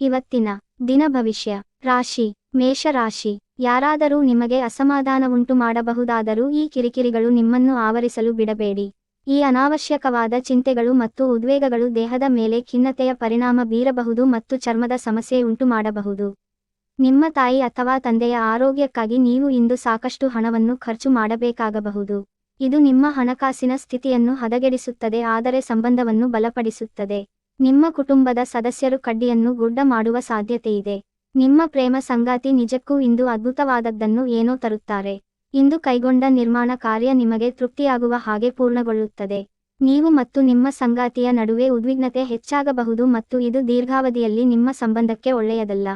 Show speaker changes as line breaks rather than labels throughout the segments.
ಇವತ್ತಿನ ದಿನ ಭವಿಷ್ಯ, ರಾಶಿ, ಮೇಷರಾಶಿ, ಯಾರಾದರೂ ನಿಮಗೆ ಅಸಮಾಧಾನವುಂಟು ಮಾಡಬಹುದಾದರೂ ಈ ಕಿರಿಕಿರಿಗಳು ನಿಮ್ಮನ್ನು ಆವರಿಸಲು ಬಿಡಬೇಡಿ. ಈ ಅನಾವಶ್ಯಕವಾದ ಚಿಂತೆಗಳು ಮತ್ತು ಉದ್ವೇಗಗಳು ದೇಹದ ಮೇಲೆ ಖಿನ್ನತೆಯ ಪರಿಣಾಮ ಬೀರಬಹುದು ಮತ್ತು ಚರ್ಮದ ಸಮಸ್ಯೆ ಉಂಟು ಮಾಡಬಹುದು. ನಿಮ್ಮ ತಾಯಿ ಅಥವಾ ತಂದೆಯ ಆರೋಗ್ಯಕ್ಕಾಗಿ ನೀವು ಇಂದು ಸಾಕಷ್ಟು ಹಣವನ್ನು ಖರ್ಚು ಮಾಡಬೇಕಾಗಬಹುದು. ಇದು ನಿಮ್ಮ ಹಣಕಾಸಿನ ಸ್ಥಿತಿಯನ್ನು ಹದಗೆಡಿಸುತ್ತದೆ, ಆದರೆ ಸಂಬಂಧವನ್ನು ಬಲಪಡಿಸುತ್ತದೆ. ನಿಮ್ಮ ಕುಟುಂಬದ ಸದಸ್ಯರು ಕಡ್ಡಿಯನ್ನು ಗುಡ್ಡ ಮಾಡುವ ಸಾಧ್ಯತೆಯಿದೆ. ನಿಮ್ಮ ಪ್ರೇಮ ಸಂಗಾತಿ ನಿಜಕ್ಕೂ ಇಂದು ಅದ್ಭುತವಾದದ್ದನ್ನು ಏನೋ ತರುತ್ತಾರೆ. ಇಂದು ಕೈಗೊಂಡ ನಿರ್ಮಾಣ ಕಾರ್ಯ ನಿಮಗೆ ತೃಪ್ತಿಯಾಗುವ ಹಾಗೆ ಪೂರ್ಣಗೊಳ್ಳುತ್ತದೆ. ನೀವು ಮತ್ತು ನಿಮ್ಮ ಸಂಗಾತಿಯ ನಡುವೆ ಉದ್ವಿಗ್ನತೆ ಹೆಚ್ಚಾಗಬಹುದು ಮತ್ತು ಇದು ದೀರ್ಘಾವಧಿಯಲ್ಲಿ ನಿಮ್ಮ ಸಂಬಂಧಕ್ಕೆ ಒಳ್ಳೆಯದಲ್ಲ.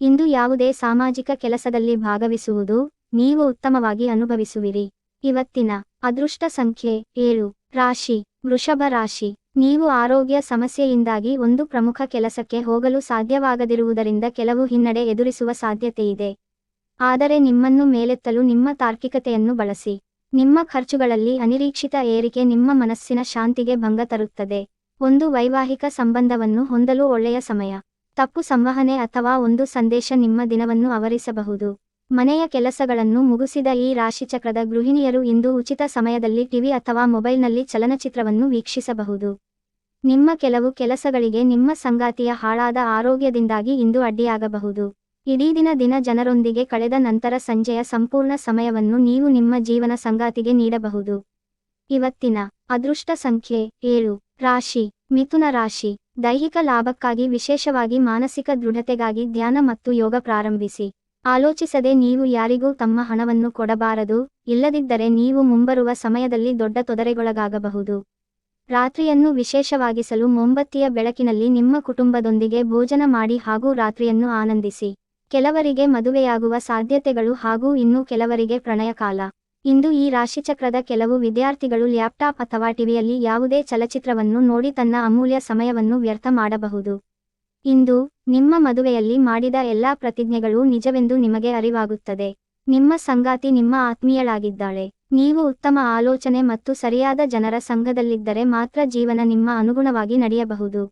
ಇಂದು ಯಾವುದೇ ಸಾಮಾಜಿಕ ಕೆಲಸದಲ್ಲಿ ಭಾಗವಹಿಸುವುದು ನೀವು ಉತ್ತಮವಾಗಿ ಅನುಭವಿಸುವಿರಿ. ಇವತ್ತಿನ ಅದೃಷ್ಟ ಸಂಖ್ಯೆ ಏಳು. ರಾಶಿ. ವೃಷಭ ರಾಶಿ. ನೀವು ಆರೋಗ್ಯ ಸಮಸ್ಯೆಯಿಂದಾಗಿ ಒಂದು ಪ್ರಮುಖ ಕೆಲಸಕ್ಕೆ ಹೋಗಲು ಸಾಧ್ಯವಾಗದಿರುವುದರಿಂದ ಕೆಲವು ಹಿನ್ನಡೆ ಎದುರಿಸುವ ಸಾಧ್ಯತೆಯಿದೆ. ಆದರೆ ನಿಮ್ಮನ್ನು ಮೇಲೆತ್ತಲು ನಿಮ್ಮ ತಾರ್ಕಿಕತೆಯನ್ನು ಬಳಸಿ. ನಿಮ್ಮ ಖರ್ಚುಗಳಲ್ಲಿ ಅನಿರೀಕ್ಷಿತ ಏರಿಕೆ ನಿಮ್ಮ ಮನಸ್ಸಿನ ಶಾಂತಿಗೆ ಭಂಗ ತರುತ್ತದೆ. ಒಂದು ವೈವಾಹಿಕ ಸಂಬಂಧವನ್ನು ಹೊಂದಲು ಒಳ್ಳೆಯ ಸಮಯ. ತಪ್ಪು ಸಂವಹನೆ ಅಥವಾ ಒಂದು ಸಂದೇಶ ನಿಮ್ಮ ದಿನವನ್ನು ಆವರಿಸಬಹುದು. ಮನೆಯ ಕೆಲಸಗಳನ್ನು ಮುಗಿಸಿದ ಈ ರಾಶಿಚಕ್ರದ ಗೃಹಿಣಿಯರು ಇಂದು ಉಚಿತ ಸಮಯದಲ್ಲಿ ಟಿವಿ ಅಥವಾ ಮೊಬೈಲ್ನಲ್ಲಿ ಚಲನಚಿತ್ರವನ್ನು ವೀಕ್ಷಿಸಬಹುದು. ನಿಮ್ಮ ಕೆಲವು ಕೆಲಸಗಳಿಗೆ ನಿಮ್ಮ ಸಂಗಾತಿಯ ಹಾಳಾದ ಆರೋಗ್ಯದಿಂದಾಗಿ ಇಂದು ಅಡ್ಡಿಯಾಗಬಹುದು. ಇಡೀ ದಿನ ದಿನ ಜನರೊಂದಿಗೆ ಕಳೆದ ನಂತರ ಸಂಜೆಯ ಸಂಪೂರ್ಣ ಸಮಯವನ್ನು ನೀವು ನಿಮ್ಮ ಜೀವನ ಸಂಗಾತಿಗೆ ನೀಡಬಹುದು. ಇವತ್ತಿನ ಅದೃಷ್ಟ ಸಂಖ್ಯೆ ಏಳು. ರಾಶಿ. ಮಿಥುನ ರಾಶಿ. ದೈಹಿಕ ಲಾಭಕ್ಕಾಗಿ ವಿಶೇಷವಾಗಿ ಮಾನಸಿಕ ದೃಢತೆಗಾಗಿ ಧ್ಯಾನ ಮತ್ತು ಯೋಗ ಪ್ರಾರಂಭಿಸಿ. ಆಲೋಚಿಸದೆ ನೀವು ಯಾರಿಗೂ ತಮ್ಮ ಹಣವನ್ನು ಕೊಡಬಾರದು, ಇಲ್ಲದಿದ್ದರೆ ನೀವು ಮುಂಬರುವ ಸಮಯದಲ್ಲಿ ದೊಡ್ಡ ತೊದರೆಗೊಳಗಾಗಬಹುದು. ರಾತ್ರಿಯನ್ನು ವಿಶೇಷವಾಗಿಸಲು ಮೊಂಬತ್ತಿಯ ಬೆಳಕಿನಲ್ಲಿ ನಿಮ್ಮ ಕುಟುಂಬದೊಂದಿಗೆ ಭೋಜನ ಮಾಡಿ ಹಾಗೂ ರಾತ್ರಿಯನ್ನು ಆನಂದಿಸಿ. ಕೆಲವರಿಗೆ ಮದುವೆಯಾಗುವ ಸಾಧ್ಯತೆಗಳು ಹಾಗೂ ಇನ್ನೂ ಕೆಲವರಿಗೆ ಪ್ರಣಯಕಾಲ ಇಂದು ಈ ರಾಶಿಚಕ್ರದ ಕೆಲವು ವಿದ್ಯಾರ್ಥಿಗಳು ಲ್ಯಾಪ್ಟಾಪ್ ಅಥವಾ ಟಿವಿಯಲ್ಲಿ ಯಾವುದೇ ಚಲಚಿತ್ರವನ್ನು ನೋಡಿ ತನ್ನ ಅಮೂಲ್ಯ ಸಮಯವನ್ನು ವ್ಯರ್ಥ ಮಾಡಬಹುದು. ಇಂದು ನಿಮ್ಮ ಮದುವೆಯಲ್ಲಿ ಮಾಡಿದ ಎಲ್ಲಾ ಪ್ರತಿಜ್ಞೆಗಳು ನಿಜವೆಂದು ನಿಮಗೆ ಅರಿವಾಗುತ್ತದೆ. ನಿಮ್ಮ ಸಂಗಾತಿ ನಿಮ್ಮ ಆತ್ಮೀಯಳಾಗಿದ್ದಾಳೆ. ನೀವು ಉತ್ತಮ ಆಲೋಚನೆ ಮತ್ತು ಸರಿಯಾದ ಜನರ ಸಂಘದಲ್ಲಿದ್ದರೆ ಮಾತ್ರ ಜೀವನ ನಿಮ್ಮ ಅನುಗುಣವಾಗಿ ನಡೆಯಬಹುದು.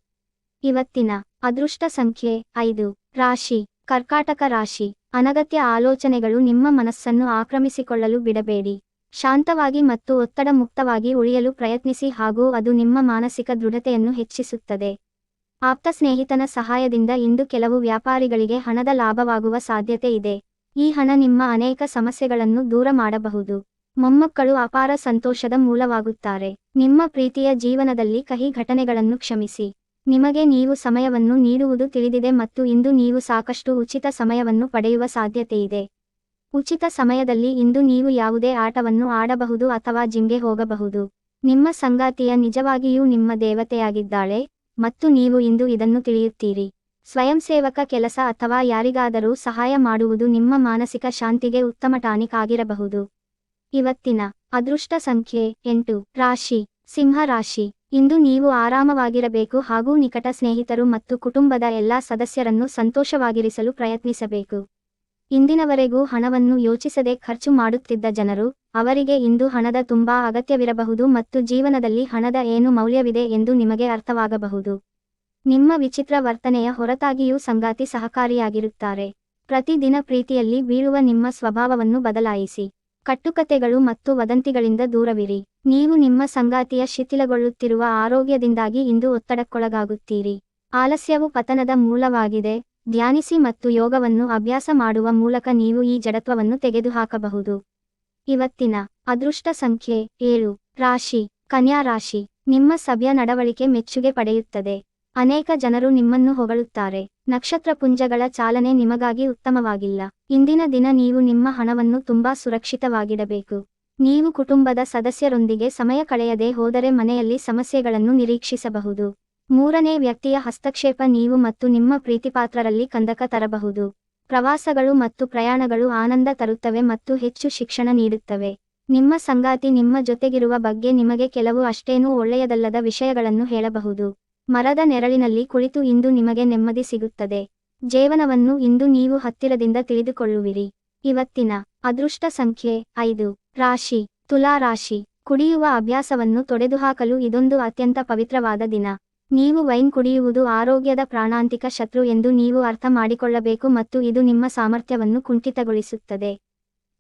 ಇವತ್ತಿನ ಅದೃಷ್ಟ ಸಂಖ್ಯೆ ಐದು. ರಾಶಿ. ಕರ್ಕಾಟಕ ರಾಶಿ. ಅನಗತ್ಯ ಆಲೋಚನೆಗಳು ನಿಮ್ಮ ಮನಸ್ಸನ್ನು ಆಕ್ರಮಿಸಿಕೊಳ್ಳಲು ಬಿಡಬೇಡಿ. ಶಾಂತವಾಗಿ ಮತ್ತು ಒತ್ತಡ ಮುಕ್ತವಾಗಿ ಉಳಿಯಲು ಪ್ರಯತ್ನಿಸಿ ಹಾಗೂ ಅದು ನಿಮ್ಮ ಮಾನಸಿಕ ದೃಢತೆಯನ್ನು ಹೆಚ್ಚಿಸುತ್ತದೆ. ಆಪ್ತ ಸ್ನೇಹಿತನ ಸಹಾಯದಿಂದ ಇಂದು ಕೆಲವು ವ್ಯಾಪಾರಿಗಳಿಗೆ ಹಣದ ಲಾಭವಾಗುವ ಸಾಧ್ಯತೆ ಇದೆ. ಈ ಹಣ ನಿಮ್ಮ ಅನೇಕ ಸಮಸ್ಯೆಗಳನ್ನು ದೂರ ಮಾಡಬಹುದು. ಮೊಮ್ಮಕ್ಕಳು ಅಪಾರ ಸಂತೋಷದ ಮೂಲವಾಗುತ್ತಾರೆ. ನಿಮ್ಮ ಪ್ರೀತಿಯ ಜೀವನದಲ್ಲಿ ಕಹಿ ಘಟನೆಗಳನ್ನು ಕ್ಷಮಿಸಿ. ನಿಮಗೆ ನೀವು ಸಮಯವನ್ನು ನೀಡುವುದು ತಿಳಿದಿದೆ ಮತ್ತು ಇಂದು ನೀವು ಸಾಕಷ್ಟು ಉಚಿತ ಸಮಯವನ್ನು ಪಡೆಯುವ ಸಾಧ್ಯತೆಯಿದೆ ಉಚಿತ ಸಮಯದಲ್ಲಿ ಇಂದು ನೀವು ಯಾವುದೇ ಆಟವನ್ನು ಆಡಬಹುದು ಅಥವಾ ಜಿಮ್ಗೆ ಹೋಗಬಹುದು. ನಿಮ್ಮ ಸಂಗಾತಿಯ ನಿಜವಾಗಿಯೂ ನಿಮ್ಮ ದೇವತೆಯಾಗಿದ್ದಾಳೆ. ಮತ್ತು ನೀವು ಇಂದು ಇದನ್ನು ತಿಳಿಯುತ್ತೀರಿ. ಸ್ವಯಂಸೇವಕ ಕೆಲಸ ಅಥವಾ ಯಾರಿಗಾದರೂ ಸಹಾಯ ಮಾಡುವುದು ನಿಮ್ಮ ಮಾನಸಿಕ ಶಾಂತಿಗೆ ಉತ್ತಮ ಟಾನಿಕ್ ಆಗಿರಬಹುದು. ಇವತ್ತಿನ ಅದೃಷ್ಟ ಸಂಖ್ಯೆ ಎಂಟು. ರಾಶಿ. ಸಿಂಹ ರಾಶಿ. ಇಂದು ನೀವು ಆರಾಮವಾಗಿರಬೇಕು ಹಾಗೂ ನಿಕಟ ಸ್ನೇಹಿತರು ಮತ್ತು ಕುಟುಂಬದ ಎಲ್ಲಾ ಸದಸ್ಯರನ್ನು ಸಂತೋಷವಾಗಿರಿಸಲು ಪ್ರಯತ್ನಿಸಬೇಕು. ಇಂದಿನವರೆಗೂ ಹಣವನ್ನು ಯೋಚಿಸದೆ ಖರ್ಚು ಮಾಡುತ್ತಿದ್ದ ಜನರು, ಅವರಿಗೆ ಇಂದು ಹಣದ ತುಂಬಾ ಅಗತ್ಯವಿರಬಹುದು ಮತ್ತು ಜೀವನದಲ್ಲಿ ಹಣದ ಏನು ಮೌಲ್ಯವಿದೆ ಎಂದು ನಿಮಗೆ ಅರ್ಥವಾಗಬಹುದು. ನಿಮ್ಮ ವಿಚಿತ್ರ ವರ್ತನೆಯ ಹೊರತಾಗಿಯೂ ಸಂಗಾತಿ ಸಹಕಾರಿಯಾಗಿರುತ್ತಾರೆ. ಪ್ರತಿದಿನ ಪ್ರೀತಿಯಲ್ಲಿ ಬೀಳುವ ನಿಮ್ಮ ಸ್ವಭಾವವನ್ನು ಬದಲಾಯಿಸಿ. ಕಟ್ಟುಕತೆಗಳು ಮತ್ತು ವದಂತಿಗಳಿಂದ ದೂರವಿರಿ. ನೀವು ನಿಮ್ಮ ಸಂಗಾತಿಯ ಶಿಥಿಲಗೊಳ್ಳುತ್ತಿರುವ ಆರೋಗ್ಯದಿಂದಾಗಿ ಇಂದು ಒತ್ತಡಕ್ಕೊಳಗಾಗುತ್ತೀರಿ. ಆಲಸ್ಯವು ಪತನದ ಮೂಲವಾಗಿದೆ. ಧ್ಯಾನಿಸಿ ಮತ್ತು ಯೋಗವನ್ನು ಅಭ್ಯಾಸ ಮಾಡುವ ಮೂಲಕ ನೀವು ಈ ಜಡತ್ವವನ್ನು ತೆಗೆದುಹಾಕಬಹುದು. ಇವತ್ತಿನ ಅದೃಷ್ಟ ಸಂಖ್ಯೆ ಏಳು. ರಾಶಿ. ಕನ್ಯಾ ರಾಶಿ. ನಿಮ್ಮ ಸಭ್ಯ ನಡವಳಿಕೆ ಮೆಚ್ಚುಗೆ ಪಡೆಯುತ್ತದೆ. ಅನೇಕ ಜನರು ನಿಮ್ಮನ್ನು ಹೊಗಳುತ್ತಾರೆ. ನಕ್ಷತ್ರ ಪುಂಜಗಳ ಚಾಲನೆ ನಿಮಗಾಗಿ ಉತ್ತಮವಾಗಿಲ್ಲ. ಇಂದಿನ ದಿನ ನೀವು ನಿಮ್ಮ ಹಣವನ್ನು ತುಂಬಾ ಸುರಕ್ಷಿತವಾಗಿಡಬೇಕು. ನೀವು ಕುಟುಂಬದ ಸದಸ್ಯರೊಂದಿಗೆ ಸಮಯ ಕಳೆಯದೆ ಹೋದರೆ ಮನೆಯಲ್ಲಿ ಸಮಸ್ಯೆಗಳನ್ನು ನಿರೀಕ್ಷಿಸಬಹುದು. ಮೂರನೇ ವ್ಯಕ್ತಿಯ ಹಸ್ತಕ್ಷೇಪ ನೀವು ಮತ್ತು ನಿಮ್ಮ ಪ್ರೀತಿಪಾತ್ರರಲ್ಲಿ ಕಂದಕ ತರಬಹುದು. ಪ್ರವಾಸಗಳು ಮತ್ತು ಪ್ರಯಾಣಗಳು ಆನಂದ ತರುತ್ತವೆ ಮತ್ತು ಹೆಚ್ಚು ಶಿಕ್ಷಣ ನೀಡುತ್ತವೆ. ನಿಮ್ಮ ಸಂಗಾತಿ ನಿಮ್ಮ ಜೊತೆಗಿರುವ ಬಗ್ಗೆ ನಿಮಗೆ ಕೆಲವು ಅಷ್ಟೇನೂ ಒಳ್ಳೆಯದಲ್ಲದ ವಿಷಯಗಳನ್ನು ಹೇಳಬಹುದು. ಮರದ ನೆರಳಿನಲ್ಲಿ ಕುಳಿತು ಇಂದು ನಿಮಗೆ ನೆಮ್ಮದಿ ಸಿಗುತ್ತದೆ. ಜೀವನವನ್ನು ಇಂದು ನೀವು ಹತ್ತಿರದಿಂದ ತಿಳಿದುಕೊಳ್ಳುವಿರಿ. ಇವತ್ತಿನ ಅದೃಷ್ಟ ಸಂಖ್ಯೆ ಐದು. ರಾಶಿ. ತುಲಾ ರಾಶಿ ಕುಡಿಯುವ ಅಭ್ಯಾಸವನ್ನು ತೊಡೆದುಹಾಕಲು ಇದೊಂದು ಅತ್ಯಂತ ಪವಿತ್ರವಾದ ದಿನ. ನೀವು ವೈನ್ ಕುಡಿಯುವುದು ಆರೋಗ್ಯದ ಪ್ರಾಣಾಂತಿಕ ಶತ್ರು ಎಂದು ನೀವು ಅರ್ಥ ಮಾಡಿಕೊಳ್ಳಬೇಕು ಮತ್ತು ಇದು ನಿಮ್ಮ ಸಾಮರ್ಥ್ಯವನ್ನು ಕುಂಠಿತಗೊಳಿಸುತ್ತದೆ.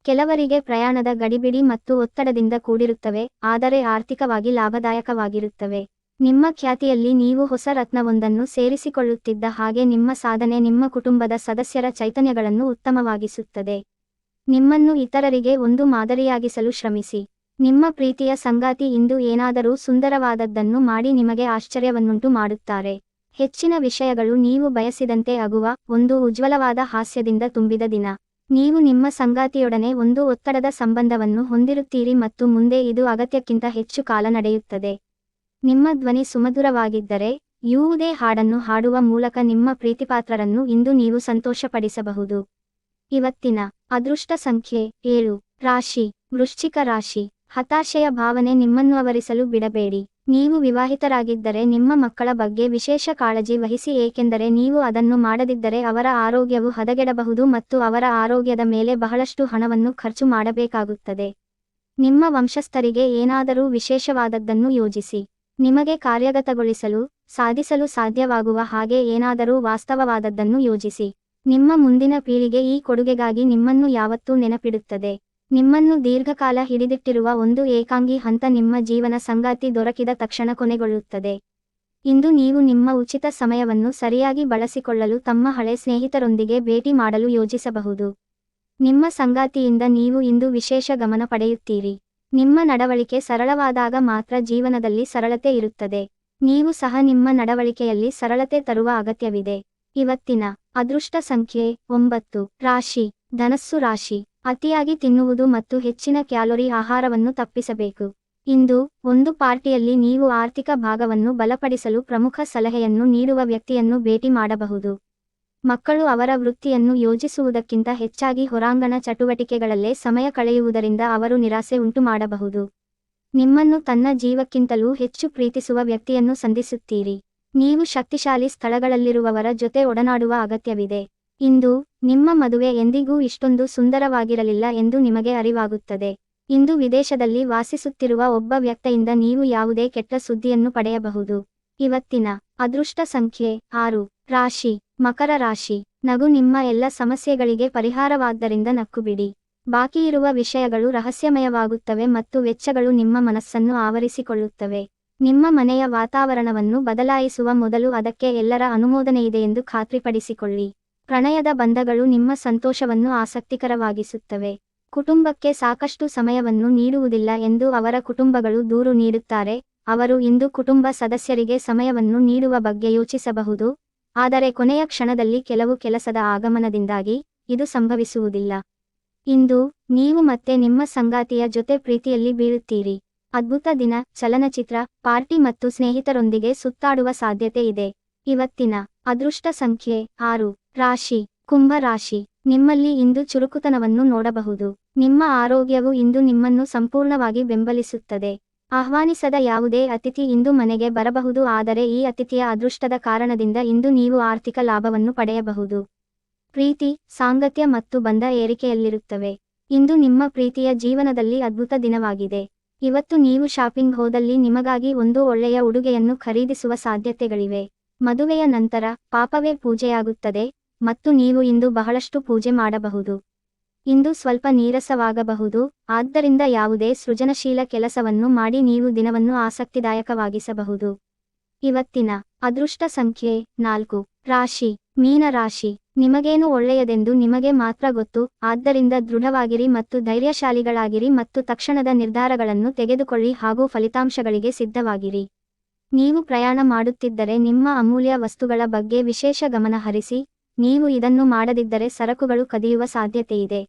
ಕೆಲವರಿಗೆ ಪ್ರಯಾಣದ ಗಡಿಬಿಡಿ ಮತ್ತು ಒತ್ತಡದಿಂದ ಕೂಡಿರುತ್ತವೆ, ಆದರೆ ಆರ್ಥಿಕವಾಗಿ ಲಾಭದಾಯಕವಾಗಿರುತ್ತವೆ. ನಿಮ್ಮ ಖ್ಯಾತಿಯಲ್ಲಿ ನೀವು ಹೊಸ ರತ್ನವೊಂದನ್ನು ಸೇರಿಸಿಕೊಳ್ಳುತ್ತಿದ್ದ ಹಾಗೆ ನಿಮ್ಮ ಸಾಧನೆ ನಿಮ್ಮ ಕುಟುಂಬದ ಸದಸ್ಯರ ಚೈತನ್ಯಗಳನ್ನು ಉತ್ತಮವಾಗಿಸುತ್ತದೆ. ನಿಮ್ಮನ್ನು ಇತರರಿಗೆ ಒಂದು ಮಾದರಿಯಾಗಿಸಲು ಶ್ರಮಿಸಿ. ನಿಮ್ಮ ಪ್ರೀತಿಯ ಸಂಗಾತಿ ಇಂದು ಏನಾದರೂ ಸುಂದರವಾದದ್ದನ್ನು ಮಾಡಿ ನಿಮಗೆ ಆಶ್ಚರ್ಯವನ್ನುಂಟು ಮಾಡುತ್ತಾರೆ. ಹೆಚ್ಚಿನ ವಿಷಯಗಳು ನೀವು ಬಯಸಿದಂತೆ ಆಗುವ ಒಂದು ಉಜ್ವಲವಾದ ಹಾಸ್ಯದಿಂದ ತುಂಬಿದ ದಿನ. ನೀವು ನಿಮ್ಮ ಸಂಗಾತಿಯೊಡನೆ ಒಂದು ಒತ್ತಡದ ಸಂಬಂಧವನ್ನು ಹೊಂದಿರುತ್ತೀರಿ ಮತ್ತು ಮುಂದೆ ಇದು ಅಗತ್ಯಕ್ಕಿಂತ ಹೆಚ್ಚು ಕಾಲ ನಡೆಯುತ್ತದೆ. ನಿಮ್ಮ ಧ್ವನಿ ಸುಮಧುರವಾಗಿದ್ದರೆ ಯಾವುದೇ ಹಾಡನ್ನು ಹಾಡುವ ಮೂಲಕ ನಿಮ್ಮ ಪ್ರೀತಿಪಾತ್ರರನ್ನು ಇಂದು ನೀವು ಸಂತೋಷಪಡಿಸಬಹುದು. ಇವತ್ತಿನ ಅದೃಷ್ಟ ಸಂಖ್ಯೆ ಏಳು. ರಾಶಿ. ವೃಶ್ಚಿಕ ರಾಶಿ. ಹತಾಶೆಯ ಭಾವನೆ ನಿಮ್ಮನ್ನು ಅವರಿಸಲು ಬಿಡಬೇಡಿ. ನೀವು ವಿವಾಹಿತರಾಗಿದ್ದರೆ ನಿಮ್ಮ ಮಕ್ಕಳ ಬಗ್ಗೆ ವಿಶೇಷ ಕಾಳಜಿ ವಹಿಸಿ, ಏಕೆಂದರೆ ನೀವು ಅದನ್ನು ಮಾಡದಿದ್ದರೆ ಅವರ ಆರೋಗ್ಯವು ಹದಗೆಡಬಹುದು ಮತ್ತು ಅವರ ಆರೋಗ್ಯದ ಮೇಲೆ ಬಹಳಷ್ಟು ಹಣವನ್ನು ಖರ್ಚು ಮಾಡಬೇಕಾಗುತ್ತದೆ. ನಿಮ್ಮ ವಂಶಸ್ಥರಿಗೆ ಏನಾದರೂ ವಿಶೇಷವಾದದ್ದನ್ನು ಯೋಜಿಸಿ. ನಿಮಗೆ ಕಾರ್ಯಗತಗೊಳಿಸಲು, ಸಾಧಿಸಲು ಸಾಧ್ಯವಾಗುವ ಹಾಗೆ ಏನಾದರೂ ವಾಸ್ತವವಾದದ್ದನ್ನು ಯೋಜಿಸಿ. ನಿಮ್ಮ ಮುಂದಿನ ಪೀಳಿಗೆ ಈ ಕೊಡುಗೆಗಾಗಿ ನಿಮ್ಮನ್ನು ಯಾವತ್ತೂ ನೆನಪಿಡುತ್ತದೆ. ನಿಮ್ಮನ್ನು ದೀರ್ಘಕಾಲ ಹಿಡಿದಿಟ್ಟಿರುವ ಒಂದು ಏಕಾಂಗಿ ಹಂತ ನಿಮ್ಮ ಜೀವನ ಸಂಗಾತಿ ದೊರಕಿದ ತಕ್ಷಣ ಕೊನೆಗೊಳ್ಳುತ್ತದೆ. ಇಂದು ನೀವು ನಿಮ್ಮ ಉಚಿತ ಸಮಯವನ್ನು ಸರಿಯಾಗಿ ಬಳಸಿಕೊಳ್ಳಲು ತಮ್ಮ ಹಳೆ ಸ್ನೇಹಿತರೊಂದಿಗೆ ಭೇಟಿ ಮಾಡಲು ಯೋಜಿಸಬಹುದು. ನಿಮ್ಮ ಸಂಗಾತಿಯಿಂದ ನೀವು ಇಂದು ವಿಶೇಷ ಗಮನ ಪಡೆಯುತ್ತೀರಿ. ನಿಮ್ಮ ನಡವಳಿಕೆ ಸರಳವಾದಾಗ ಮಾತ್ರ ಜೀವನದಲ್ಲಿ ಸರಳತೆ ಇರುತ್ತದೆ. ನೀವು ಸಹ ನಿಮ್ಮ ನಡವಳಿಕೆಯಲ್ಲಿ ಸರಳತೆ ತರುವ ಅಗತ್ಯವಿದೆ. ಇವತ್ತಿನ ಅದೃಷ್ಟ ಸಂಖ್ಯೆ ಒಂಬತ್ತು. ರಾಶಿ. ಧನಸ್ಸು ರಾಶಿ. ಅತಿಯಾಗಿ ತಿನ್ನುವುದು ಮತ್ತು ಹೆಚ್ಚಿನ ಕ್ಯಾಲೋರಿ ಆಹಾರವನ್ನು ತಪ್ಪಿಸಬೇಕು. ಇಂದು, ಒಂದು ಪಾರ್ಟಿಯಲ್ಲಿ ನೀವು ಆರ್ಥಿಕ ಭಾಗವನ್ನು ಬಲಪಡಿಸಲು ಪ್ರಮುಖ ಸಲಹೆಯನ್ನು ನೀಡುವ ವ್ಯಕ್ತಿಯನ್ನು ಭೇಟಿ ಮಾಡಬಹುದು. ಮಕ್ಕಳು ಅವರ ವೃತ್ತಿಯನ್ನು ಯೋಜಿಸುವುದಕ್ಕಿಂತ ಹೆಚ್ಚಾಗಿ ಹೊರಾಂಗಣ ಚಟುವಟಿಕೆಗಳಲ್ಲೇ ಸಮಯ ಕಳೆಯುವುದರಿಂದ ಅವರು ನಿರಾಸೆ ಉಂಟುಮಾಡಬಹುದು. ನಿಮ್ಮನ್ನು ತನ್ನ ಜೀವಕ್ಕಿಂತಲೂ ಹೆಚ್ಚು ಪ್ರೀತಿಸುವ ವ್ಯಕ್ತಿಯನ್ನು ಸಂಧಿಸುತ್ತೀರಿ. ನೀವು ಶಕ್ತಿಶಾಲಿ ಸ್ಥಳಗಳಲ್ಲಿರುವವರ ಜೊತೆ ಒಡನಾಡುವ ಅಗತ್ಯವಿದೆ. ಇಂದು ನಿಮ್ಮ ಮದುವೆ ಎಂದಿಗೂ ಇಷ್ಟೊಂದು ಸುಂದರವಾಗಿರಲಿಲ್ಲ ಎಂದು ನಿಮಗೆ ಅರಿವಾಗುತ್ತದೆ. ಇಂದು ವಿದೇಶದಲ್ಲಿ ವಾಸಿಸುತ್ತಿರುವ ಒಬ್ಬ ವ್ಯಕ್ತಿಯಿಂದ ನೀವು ಯಾವುದೇ ಕೆಟ್ಟ ಸುದ್ದಿಯನ್ನು ಪಡೆಯಬಹುದು. ಇವತ್ತಿನ ಅದೃಷ್ಟ ಸಂಖ್ಯೆ ಆರು. ರಾಶಿ. ಮಕರ ರಾಶಿ. ನಗು ನಿಮ್ಮ ಎಲ್ಲ ಸಮಸ್ಯೆಗಳಿಗೆ ಪರಿಹಾರವಾದ್ದರಿಂದ ನಕ್ಕುಬಿಡಿ. ಬಾಕಿಯಿರುವ ವಿಷಯಗಳು ರಹಸ್ಯಮಯವಾಗುತ್ತವೆ ಮತ್ತು ವೆಚ್ಚಗಳು ನಿಮ್ಮ ಮನಸ್ಸನ್ನು ಆವರಿಸಿಕೊಳ್ಳುತ್ತವೆ. ನಿಮ್ಮ ಮನೆಯ ವಾತಾವರಣವನ್ನು ಬದಲಾಯಿಸುವ ಮೊದಲು ಅದಕ್ಕೆ ಎಲ್ಲರ ಅನುಮೋದನೆಯಿದೆಯೆಂದು ಖಾತ್ರಿಪಡಿಸಿಕೊಳ್ಳಿ. ಪ್ರಣಯದ ಬಂಧಗಳು ನಿಮ್ಮ ಸಂತೋಷವನ್ನು ಆಸಕ್ತಿಕರವಾಗಿಸುತ್ತವೆ. ಕುಟುಂಬಕ್ಕೆ ಸಾಕಷ್ಟು ಸಮಯವನ್ನು ನೀಡುವುದಿಲ್ಲ ಎಂದು ಅವರ ಕುಟುಂಬಗಳು ದೂರು ನೀಡುತ್ತಾರೆ. ಅವರು ಇಂದು ಕುಟುಂಬ ಸದಸ್ಯರಿಗೆ ಸಮಯವನ್ನು ನೀಡುವ ಬಗ್ಗೆ ಯೋಚಿಸಬಹುದು. ಆದರೆ ಕೊನೆಯ ಕ್ಷಣದಲ್ಲಿ ಕೆಲವು ಕೆಲಸದ ಆಗಮನದಿಂದಾಗಿ ಇದು ಸಂಭವಿಸುವುದಿಲ್ಲ. ಇಂದು ನೀವು ಮತ್ತೆ ನಿಮ್ಮ ಸಂಗಾತಿಯ ಜೊತೆ ಪ್ರೀತಿಯಲ್ಲಿ ಬೀಳುತ್ತೀರಿ. ಅದ್ಭುತ ದಿನ, ಚಲನಚಿತ್ರ, ಪಾರ್ಟಿ ಮತ್ತು ಸ್ನೇಹಿತರೊಂದಿಗೆ ಸುತ್ತಾಡುವ ಸಾಧ್ಯತೆ ಇದೆ. ಇವತ್ತಿನ ಅದೃಷ್ಟ ಸಂಖ್ಯೆ ಆರು. ರಾಶಿ, ಕುಂಭ ರಾಶಿ, ನಿಮ್ಮಲ್ಲಿ ಇಂದು ಚುರುಕುತನವನ್ನು ನೋಡಬಹುದು. ನಿಮ್ಮ ಆರೋಗ್ಯವು ಇಂದು ನಿಮ್ಮನ್ನು ಸಂಪೂರ್ಣವಾಗಿ ಬೆಂಬಲಿಸುತ್ತದೆ. ಆಹ್ವಾನಿಸದ ಯಾವುದೇ ಅತಿಥಿ ಇಂದು ಮನೆಗೆ ಬರಬಹುದು, ಆದರೆ ಈ ಅತಿಥಿಯ ಅದೃಷ್ಟದ ಕಾರಣದಿಂದ ಇಂದು ನೀವು ಆರ್ಥಿಕ ಲಾಭವನ್ನು ಪಡೆಯಬಹುದು. ಪ್ರೀತಿ, ಸಾಂಗತ್ಯ ಮತ್ತು ಬಂಧ ಏರಿಕೆಯಲ್ಲಿರುತ್ತವೆ. ಇಂದು ನಿಮ್ಮ ಪ್ರೀತಿಯ ಜೀವನದಲ್ಲಿ ಅದ್ಭುತ ದಿನವಾಗಿದೆ. ಇವತ್ತು ನೀವು ಶಾಪಿಂಗ್ ಹೋದಲ್ಲಿ ನಿಮಗಾಗಿ ಒಂದು ಒಳ್ಳೆಯ ಉಡುಗೆಯನ್ನು ಖರೀದಿಸುವ ಸಾಧ್ಯತೆಗಳಿವೆ. ಮದುವೆಯ ನಂತರ ಪಾಪವೇ ಪೂಜೆಯಾಗುತ್ತದೆ. ಮತ್ತು ನೀವು ಇಂದು ಬಹಳಷ್ಟು ಪೂಜೆ ಮಾಡಬಹುದು. ಇಂದು ಸ್ವಲ್ಪ ನೀರಸವಾಗಬಹುದು, ಆದ್ದರಿಂದ ಯಾವುದೇ ಸೃಜನಶೀಲ ಕೆಲಸವನ್ನು ಮಾಡಿ ನೀವು ದಿನವನ್ನು ಆಸಕ್ತಿದಾಯಕವಾಗಿಸಬಹುದು. ಇವತ್ತಿನ ಅದೃಷ್ಟ ಸಂಖ್ಯೆ ನಾಲ್ಕು, ರಾಶಿ, ಮೀನ ರಾಶಿ, ನಿಮಗೇನು ಒಳ್ಳೆಯದೆಂದು ನಿಮಗೆ ಮಾತ್ರ ಗೊತ್ತು, ಆದ್ದರಿಂದ ದೃಢವಾಗಿರಿ ಮತ್ತು ಧೈರ್ಯಶಾಲಿಗಳಾಗಿರಿ ಮತ್ತು ತಕ್ಷಣದ ನಿರ್ಧಾರಗಳನ್ನು ತೆಗೆದುಕೊಳ್ಳಿ ಹಾಗೂ ಫಲಿತಾಂಶಗಳಿಗೆ ಸಿದ್ಧವಾಗಿರಿ. ನೀವು ಪ್ರಯಾಣ ಮಾಡುತ್ತಿದ್ದರೆ ನಿಮ್ಮ ಅಮೂಲ್ಯ ವಸ್ತುಗಳ ಬಗ್ಗೆ ವಿಶೇಷ ಗಮನ ಹರಿಸಿ ನೀವು ಇದನ್ನು ಮಾಡದಿದ್ದರೆ ಸರಕುಗಳು ಕದಿಯುವ ಸಾಧ್ಯತೆಯಿದೆ.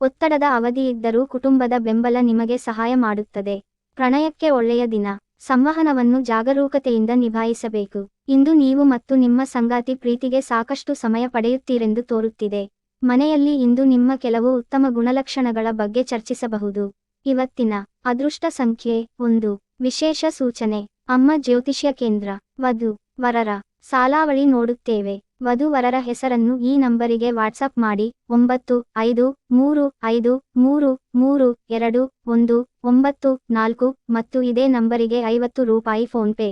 ಒತ್ತಡದ ಅವಧಿಯಿದ್ದರೂ ಕುಟುಂಬದ ಬೆಂಬಲ ನಿಮಗೆ ಸಹಾಯ ಮಾಡುತ್ತದೆ. ಪ್ರಣಯಕ್ಕೆ ಒಳ್ಳೆಯ ದಿನ. ಸಂವಹನವನ್ನು ಜಾಗರೂಕತೆಯಿಂದ ನಿಭಾಯಿಸಬೇಕು. ಇಂದು ನೀವು ಮತ್ತು ನಿಮ್ಮ ಸಂಗಾತಿ ಪ್ರೀತಿಗೆ ಸಾಕಷ್ಟು ಸಮಯ ಪಡೆಯುತ್ತೀರೆಂದು ತೋರುತ್ತಿದೆ. ಮನೆಯಲ್ಲಿ ಇಂದು ನಿಮ್ಮ ಕೆಲವು ಉತ್ತಮ ಗುಣಲಕ್ಷಣಗಳ ಬಗ್ಗೆ ಚರ್ಚಿಸಬಹುದು. ಇವತ್ತಿನ ಅದೃಷ್ಟ ಸಂಖ್ಯೆ ಒಂದು. ವಿಶೇಷ ಸೂಚನೆ. ಅಮ್ಮ ಜ್ಯೋತಿಷ್ಯ ಕೇಂದ್ರ. ವಧು. ವರರ. ಸಾಲಾವಳಿ ನೋಡುತ್ತೇವೆ. ವಧು ವರರ ಹೆಸರನ್ನು ಈ ನಂಬರಿಗೆ ವಾಟ್ಸಪ್ ಮಾಡಿ, ಒಂಬತ್ತು, ಐದು, ಮೂರು ಐದು, ಮೂರು ಮೂರು, ಎರಡು, ಒಂದು, ಒಂಬತ್ತು, ನಾಲ್ಕು ಮತ್ತು ಇದೇ ನಂಬರಿಗೆ ಐವತ್ತು ರೂಪಾಯಿ ಫೋನ್ಪೇ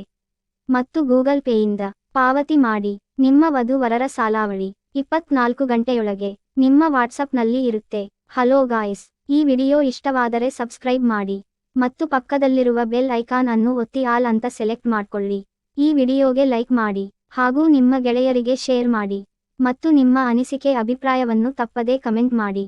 ಮತ್ತು ಗೂಗಲ್ ಪೇಯಿಂದ ಪಾವತಿ ಮಾಡಿ. ನಿಮ್ಮ ವಧು-ವರರ ಸಾಲಾವಳಿ ಇಪ್ಪತ್ನಾಲ್ಕು ಗಂಟೆಯೊಳಗೆ ನಿಮ್ಮ ವಾಟ್ಸಪ್ನಲ್ಲಿ ಇರುತ್ತೆ. ಹಲೋ ಗಾಯ್ಸ್, ಈ ವಿಡಿಯೋ ಇಷ್ಟವಾದರೆ ಸಬ್ಸ್ಕ್ರೈಬ್ ಮಾಡಿ ಮತ್ತು ಪಕ್ಕದಲ್ಲಿರುವ ಬೆಲ್ ಐಕಾನ್ ಅನ್ನು ಒತ್ತಿ ಆಲ್ ಅಂತ ಸೆಲೆಕ್ಟ್ ಮಾಡ್ಕೊಳ್ಳಿ. ಈ ವಿಡಿಯೋಗೆ ಲೈಕ್ ಮಾಡಿ. ಹಾಗೂ ನಿಮ್ಮ ಗೆಳೆಯರಿಗೆ ಶೇರ್ ಮಾಡಿ ಮತ್ತು ನಿಮ್ಮ ಅನಿಸಿಕೆ ಅಭಿಪ್ರಾಯವನ್ನು ತಪ್ಪದೇ ಕಮೆಂಟ್ ಮಾಡಿ.